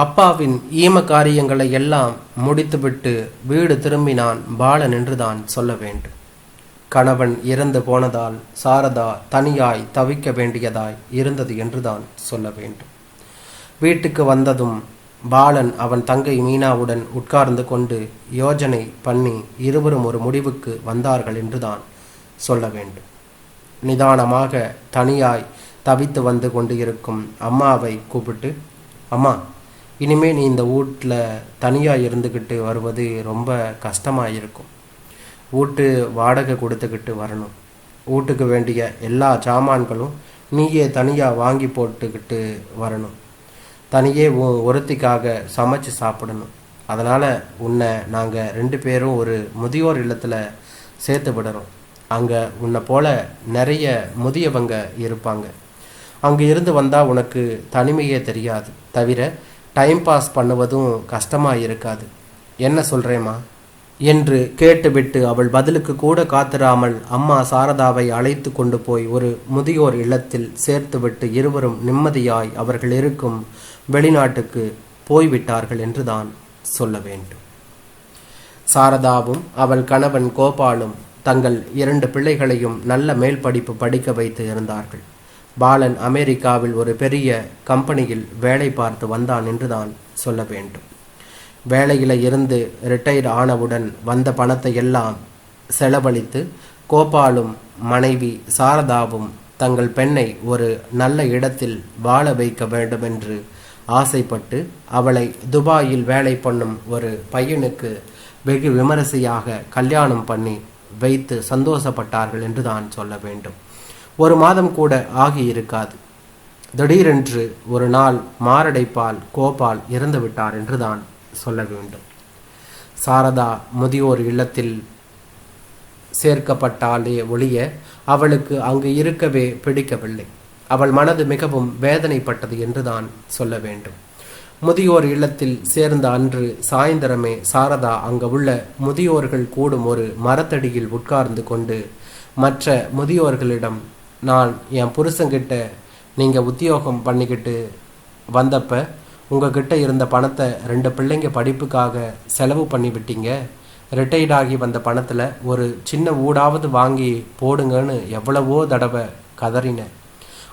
அப்பாவின் ஈம காரியங்களை எல்லாம் முடித்துவிட்டு வீடு திரும்பினான் பாலன் என்றுதான் சொல்ல வேண்டும். கணவன் இறந்து போனதால் சாரதா தனியாய் தவிக்க வேண்டியதாய் இருந்தது என்றுதான் சொல்ல வேண்டும். வீட்டுக்கு வந்ததும் பாலன் அவன் தங்கை மீனாவுடன் உட்கார்ந்து கொண்டு யோஜனை பண்ணி இருவரும் ஒரு முடிவுக்கு வந்தார்கள் என்றுதான் சொல்ல வேண்டும். நிதானமாக தனியாய் தவித்து வந்து கொண்டு இருக்கும் அம்மாவை கூப்பிட்டு அம்மா இனிமேல் நீ இந்த வீட்டில் தனியாக இருந்துக்கிட்டு வருவது ரொம்ப கஷ்டமாக இருக்கும் வீட்டு வாடகை கொடுத்துக்கிட்டு வரணும். வீட்டுக்கு வேண்டிய எல்லா சாமான்களும் நீயே தனியாக வாங்கி போட்டுக்கிட்டு வரணும். தனியே ஒருத்திக்காக சமைச்சு சாப்பிடணும். அதனால் உன்னை நாங்கள் ரெண்டு பேரும் ஒரு முதியோர் இல்லத்தில் சேர்த்து விடுறோம். அங்கே உன்னை போல நிறைய முதியவங்க இருப்பாங்க. அங்கே இருந்து வந்தால் உனக்கு தனிமையே தெரியாது. தவிர டைம் பாஸ் பண்ணுவதும் கஷ்டமாக இருக்காது. என்ன சொல்கிறேம்மா என்று கேட்டுவிட்டு அவள் பதிலுக்கு கூட காத்திராமல் அம்மா சாரதாவை அழைத்து கொண்டு போய் ஒரு முதியோர் இல்லத்தில் சேர்த்துவிட்டு இருவரும் நிம்மதியாய் அவர்கள் இருக்கும் வெளிநாட்டுக்கு போய்விட்டார்கள் என்றுதான் சொல்ல வேண்டும். சாரதாவும் அவள் கணவன் கோபாலும் தங்கள் இரண்டு பிள்ளைகளையும் நல்ல மேல் படிப்பு படிக்க வைத்து இருந்தார்கள். பாலன் அமெரிக்காவில் ஒரு பெரிய கம்பெனியில் வேலை பார்த்து வந்தான் என்றுதான் சொல்ல வேண்டும். வேலையில் இருந்து ரிட்டையர் ஆனவுடன் வந்த பணத்தை எல்லாம் செலவழித்து கோபாலும் மனைவி சாரதாவும் தங்கள் பெண்ணை ஒரு நல்ல இடத்தில் வாழ வைக்க வேண்டும் என்று ஆசைப்பட்டு அவளை துபாயில் வேலை பண்ணும் ஒரு பையனுக்கு வெகு விமரிசையாக கல்யாணம் பண்ணி வைத்து சந்தோஷப்பட்டார்கள் என்று தான் சொல்ல வேண்டும். ஒரு மாதம் கூட ஆகியிருக்காது. திடீரென்று ஒரு நாள் மாரடைப்பால் கோபால் இறந்துவிட்டார் என்றுதான் என்று தான் சொல்ல வேண்டும். சாரதா முதியோர் இல்லத்தில் சேர்க்கப்பட்டாலே ஒழிய அவளுக்கு அங்கு இருக்கவே பிடிக்கவில்லை. அவள் மனது மிகவும் வேதனைப்பட்டது என்றுதான் சொல்ல வேண்டும். முதியோர் இல்லத்தில் சேர்ந்த அன்று சாயந்தரமே சாரதா அங்கு உள்ள முதியோர்கள் கூடும் ஒரு மரத்தடியில் உட்கார்ந்து கொண்டு மற்ற முதியோர்களிடம் நான் என் புருஷங்கிட்ட நீங்கள் உத்தியோகம் பண்ணிக்கிட்டு வந்தப்போ உங்ககிட்ட இருந்த பணத்தை ரெண்டு பிள்ளைங்க படிப்புக்காக செலவு பண்ணிவிட்டீங்க ரிட்டையர்ட் ஆகி வந்த பணத்தில் ஒரு சின்ன ஊடாவது வாங்கி போடுங்கன்னு எவ்வளவோ தடவை கதறினேன்.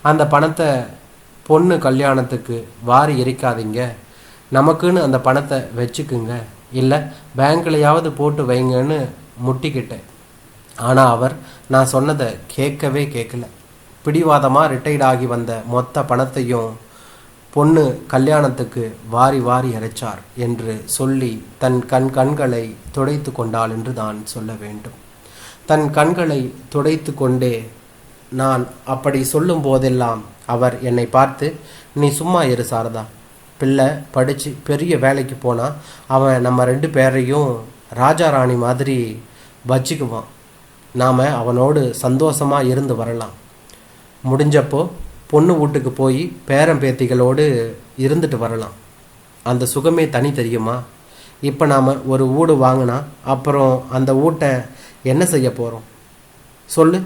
அந்த பணத்தை பொண்ணு கல்யாணத்துக்கு வாரி எரிக்காதீங்க. நமக்குன்னு அந்த பணத்தை வச்சுக்குங்க. இல்லை பேங்க்லையாவது போட்டு வைங்கன்னு முட்டிக்கிட்டேன். ஆனால் அவர் நான் சொன்னதை கேட்கவே கேட்கல. பிடிவாதமாக ரிட்டையர்ட் ஆகி வந்த மொத்த பணத்தையும் பொண்ணு கல்யாணத்துக்கு வாரி வாரி அரைச்சார் என்று சொல்லி தன் கண் கண்களை துடைத்து கொண்டாள் என்று தான் சொல்ல வேண்டும். தன் கண்களை துடைத்து கொண்டே நான் அப்படி சொல்லும் போதெல்லாம் அவர் என்னை பார்த்து நீ சும்மா இரு சாரதா. பிள்ளை படித்து பெரிய வேலைக்கு போனால் அவன் நம்ம ரெண்டு பேரையும் ராஜா ராணி மாதிரி வச்சுக்குவான். நாம் அவனோடு சந்தோஷமாக இருந்து வரலாம். முடிஞ்சப்போ பொண்ணு வீட்டுக்கு போய் பேரம்பேத்திகளோடு இருந்துட்டு வரலாம். அந்த சுகமே தனி தெரியுமா? இப்போ நாம் ஒரு வீடு வாங்கினா அப்புறம் அந்த வீட்டை என்ன செய்ய போகிறோம் சொல்லு.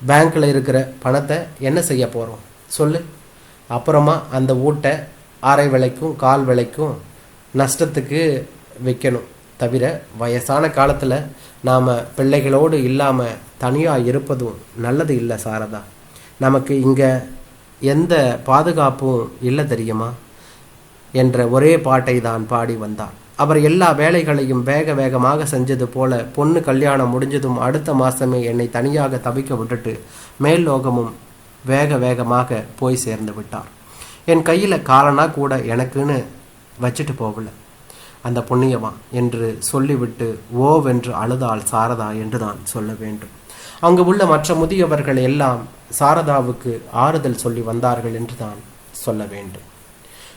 பேங்க்கில் இருக்கிற பணத்தை என்ன செய்ய போகிறோம் சொல்லு. அப்புறமா அந்த வீட்டை அரை விலைக்கும் கால் விலைக்கும் நஷ்டத்துக்கு விற்கணும் தவிர வயசான காலத்தில் நாம் பிள்ளைகளோடு இல்லாமல் தனியாக இருப்பதும் நல்லது இல்லை சாரதா. நமக்கு இங்கே எந்த பாதுகாப்பும் இல்லை தெரியுமா? என்ற ஒரே பாட்டை தான் பாடி வந்தார் அவர் எல்லா வேலைகளையும் வேக வேகமாக செஞ்சது போல பொண்ணு கல்யாணம் முடிஞ்சதும் அடுத்த மாதமே என்னை தனியாக தவிக்க விட்டுட்டு மேல் லோகமும் வேக வேகமாக போய் சேர்ந்து விட்டார். என் கையில் காலனா கூட எனக்குன்னு வச்சுட்டு போகல. அந்த புண்ணியமா என்று சொல்லிவிட்டு ஓவென்று அழுதாள் சாரதா என்று தான் சொல்ல வேண்டும். அங்கு உள்ள மற்ற முதியவர்கள் எல்லாம் சாரதாவுக்கு ஆறுதல் சொல்லி வந்தார்கள் என்று தான் சொல்ல வேண்டும்.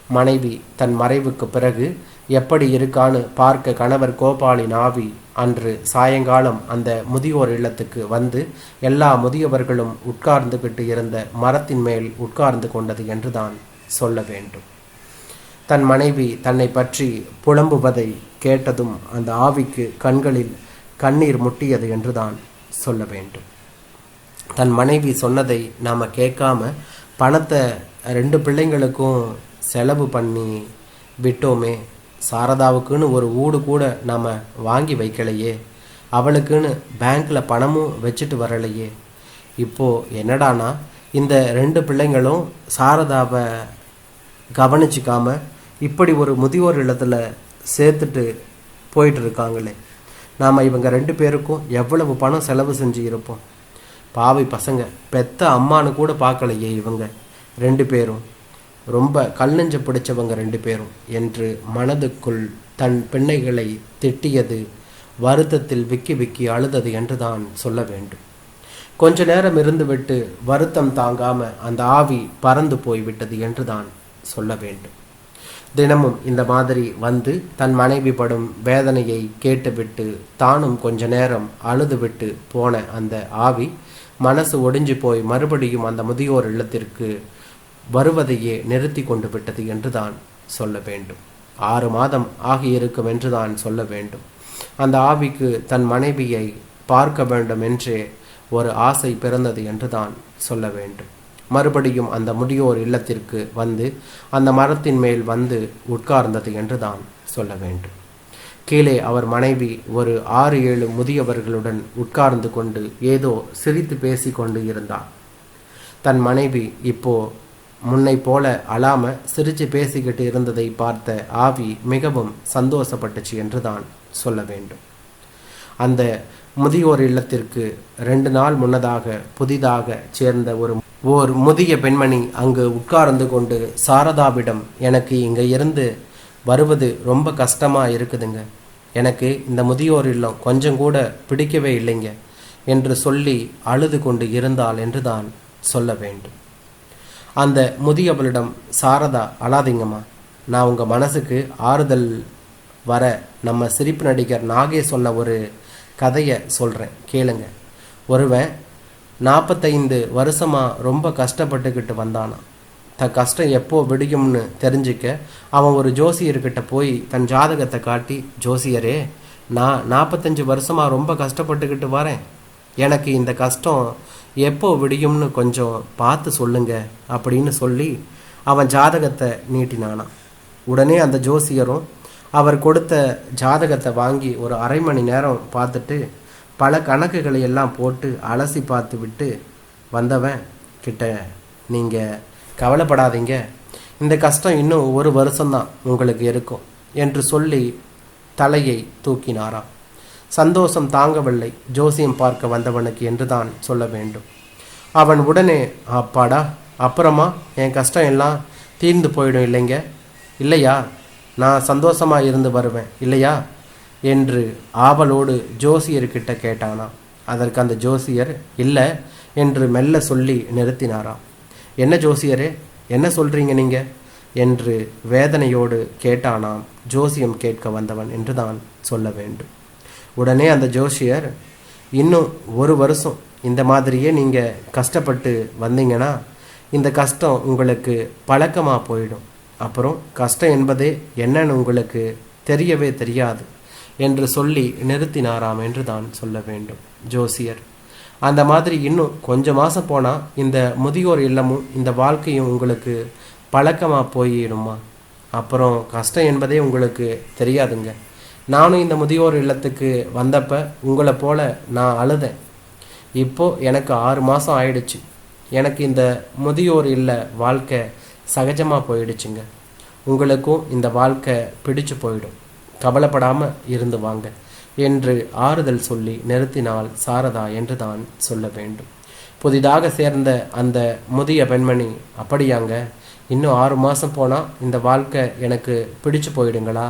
மனைவி தன் மறைவுக்கு பிறகு எப்படி இருக்கான்னு பார்க்க கணவர் கோபாலின் ஆவி அன்று சாயங்காலம் அந்த முதியோர் இல்லத்துக்கு வந்து எல்லா முதியவர்களும் உட்கார்ந்துகிட்டு இருந்த மரத்தின் மேல் உட்கார்ந்து கொண்டது என்றுதான் சொல்ல வேண்டும். தன் மனைவி தன்னை பற்றி புலம்புவதை கேட்டதும் அந்த ஆவிக்கு கண்களில் கண்ணீர் முட்டியது என்றுதான் சொல்ல வேண்டும். தன் மனைவி சொன்னதை நாம் கேட்காம பணத்தை ரெண்டு பிள்ளைங்களுக்கும் செலவு பண்ணி விட்டோமே சாரதாவுக்குன்னு ஒரு வீடு கூட நாம் வாங்கி வைக்கலையே அவளுக்குன்னு பேங்க்கில் பணமும் வச்சுட்டு வரலையே. இப்போது என்னடானா இந்த ரெண்டு பிள்ளைங்களும் சாரதாவை கவனிச்சிக்காம இப்படி ஒரு முதியோர் இல்லத்தில் சேர்த்துட்டு போயிட்டு இருக்காங்களே. நாம் இவங்க ரெண்டு பேருக்கும் எவ்வளவு பணம் செலவு செஞ்சு இருப்போம். பாவி பசங்க பெத்த அம்மானு கூட பார்க்கலையே இவங்க. ரெண்டு பேரும். ரொம்ப கல்லெஞ்ச பிடிச்சவங்க ரெண்டு பேரும். என்று மனதுக்குள் தன் பிள்ளைகளை திட்டியது வருத்தத்தில் விக்கி விக்கி அழுதது என்று தான் சொல்ல வேண்டும். கொஞ்ச நேரம் இருந்துவிட்டு வருத்தம் தாங்காம அந்த ஆவி பறந்து போய்விட்டது என்று தான் சொல்ல வேண்டும். தினமும் இந்த மாதிரி வந்து தன் மனைவி படும் வேதனையை கேட்டுவிட்டு தானும் கொஞ்ச நேரம் அழுதுவிட்டு போன அந்த ஆவி மனசு ஒடிஞ்சு போய் மறுபடியும் அந்த முதியோர் இல்லத்திற்கு வருவதையே நிறுத்தி கொண்டு விட்டது என்று தான் சொல்ல வேண்டும். ஆறு மாதம் ஆகியிருக்கும் என்றுதான் சொல்ல வேண்டும். அந்த ஆவிக்கு தன் மனைவியை பார்க்க வேண்டும் என்றே ஒரு ஆசை பிறந்தது என்று தான் சொல்ல வேண்டும். மறுபடியும் அந்த முதியோர் இல்லத்திற்கு வந்து அந்த மரத்தின் மேல் வந்து உட்கார்ந்தது என்று தான் சொல்ல வேண்டும். கீழே அவர் மனைவி ஒரு ஆறு ஏழு முதியவர்களுடன் உட்கார்ந்து கொண்டு ஏதோ சிரித்து பேசி கொண்டு இருந்தார். தன் மனைவி இப்போ முன்னை போல அழாம சிரிச்சு பேசிக்கிட்டு இருந்ததை பார்த்த ஆவி மிகவும் சந்தோஷப்பட்டுச்சு என்று தான் சொல்ல வேண்டும். அந்த முதியோர் இல்லத்திற்கு ரெண்டு நாள் முன்னதாக புதிதாக சேர்ந்த ஒரு ஓர் முதிய பெண்மணி அங்கு உட்கார்ந்து கொண்டு சாரதாவிடம் எனக்கு இங்கே இருந்து வருவது ரொம்ப கஷ்டமாக இருக்குதுங்க. எனக்கு இந்த முதியோர் இல்லம் கொஞ்சம் கூட பிடிக்கவே இல்லைங்க என்று சொல்லி அழுது கொண்டு இருந்தாள் என்று தான் சொல்ல வேண்டும். அந்த முதியவளிடம் சாரதா அழாதீங்கம்மா. நான் உங்கள் மனசுக்கு ஆறுதல் வர நம்ம சிரிப்பு நடிகர் நாகே சொன்ன ஒரு கதையை சொல்கிறேன் கேளுங்க. ஒருவன் நாற்பத்தைந்து வருஷமாக ரொம்ப கஷ்டப்பட்டுக்கிட்டு வந்தானாம் தன் கஷ்டம் எப்போ விடியும்னு தெரிஞ்சுக்க அவன் ஒரு ஜோசியர்கிட்ட போய் தன் ஜாதகத்தை காட்டி ஜோசியரே நான் நாற்பத்தஞ்சு வருஷமாக ரொம்ப கஷ்டப்பட்டுக்கிட்டு வரேன். எனக்கு இந்த கஷ்டம் எப்போ விடியும்னு கொஞ்சம் பார்த்து சொல்லுங்க அப்படின்னு சொல்லி அவன் ஜாதகத்தை நீட்டினானான் உடனே அந்த ஜோசியரும் அவர் கொடுத்த ஜாதகத்தை வாங்கி ஒரு அரை மணி நேரம் பார்த்துட்டு பல கணக்குகளை எல்லாம் போட்டு அலசி பார்த்து விட்டு வந்தவன் கிட்ட நீங்கள் கவலைப்படாதீங்க. இந்த கஷ்டம் இன்னும் ஒரு வருஷம்தான் உங்களுக்கு இருக்கும் என்று சொல்லி தலையை தூக்கினாராம். சந்தோஷம் தாங்கவில்லை. ஜோசியம் பார்க்க வந்தவனுக்கு என்றுதான் சொல்ல வேண்டும். அவன் உடனே அப்பாடா அப்புறமா? என் கஷ்டம் எல்லாம் தீர்ந்து போயிடும் இல்லைங்க? இல்லையா? நான் சந்தோஷமாக இருந்து வருவேன். இல்லையா? என்று ஆவலோடு ஜோசியர்கிட்ட கேட்டானாம். அதற்கு அந்த ஜோசியர் இல்லை என்று மெல்ல சொல்லி நிறுத்தினாராம். என்ன ஜோசியரே என்ன சொல்றீங்க நீங்க? என்று வேதனையோடு கேட்டானாம். ஜோசியம் கேட்க வந்தவன் என்று தான் சொல்ல வேண்டும். உடனே அந்த ஜோசியர் இன்னும் ஒரு வருஷம் இந்த மாதிரியே நீங்கள் கஷ்டப்பட்டு வந்தீங்கன்னா இந்த கஷ்டம் உங்களுக்கு பழக்கமாக போயிடும். அப்புறம் கஷ்டம் என்பதே என்னன்னு உங்களுக்கு தெரியவே தெரியாது. என்று சொல்லி நிறுத்தினாராம் என்று தான் சொல்ல வேண்டும். ஜோசியர். அந்த மாதிரி இன்னும் கொஞ்சம் மாதம் போனால் இந்த முதியோர் இல்லமும் இந்த வாழ்க்கையும் உங்களுக்கு பழக்கமாக போயிடுமா? அப்புறம் கஷ்டம் என்பதே உங்களுக்கு தெரியாதுங்க. நானும் இந்த முதியோர் இல்லத்துக்கு வந்தப்ப உங்களை போல நான் அழுதேன். இப்போது எனக்கு ஆறு மாதம் ஆயிடுச்சு. எனக்கு இந்த முதியோர் இல்ல வாழ்க்கை சகஜமாக போயிடுச்சுங்க. உங்களுக்கும் இந்த வாழ்க்கை பிடிச்சு போயிடும். கவலைப்படாமல் இருந்து வாங்க என்று ஆறுதல் சொல்லி நிறுத்தினால் சாரதா என்று தான் சொல்ல வேண்டும். புதிதாக சேர்ந்த அந்த முதிய பெண்மணி அப்படியாங்க இன்னும் ஆறு மாதம் போனால் இந்த வாழ்க்கை எனக்கு பிடிச்சு போயிடுங்களா?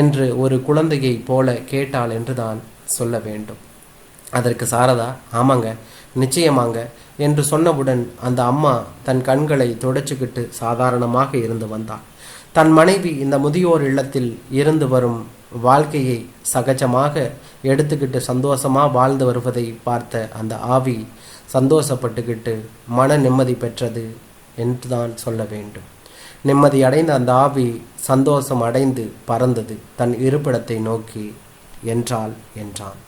என்று ஒரு குழந்தையை போல கேட்டாள் என்று தான் சொல்ல வேண்டும். அதற்கு சாரதா ஆமாங்க நிச்சயமாங்க என்று சொன்னவுடன் அந்த அம்மா தன் கண்களை தொடச்சிக்கிட்டு சாதாரணமாக இருந்து வந்தாள் தன் மனைவி இந்த முதியோர் இல்லத்தில் இருந்து வரும் வாழ்க்கையை சகஜமாக எடுத்துக்கிட்டு சந்தோஷமாக வாழ்ந்து வருவதை பார்த்த அந்த ஆவி சந்தோஷப்பட்டுக்கிட்டு மன நிம்மதி பெற்றது என்று தான் சொல்ல வேண்டும். நிம்மதி அடைந்த அந்த ஆவி சந்தோஷம் அடைந்து பறந்தது தன் இருப்பிடத்தை நோக்கி என்றாள் என்றான்.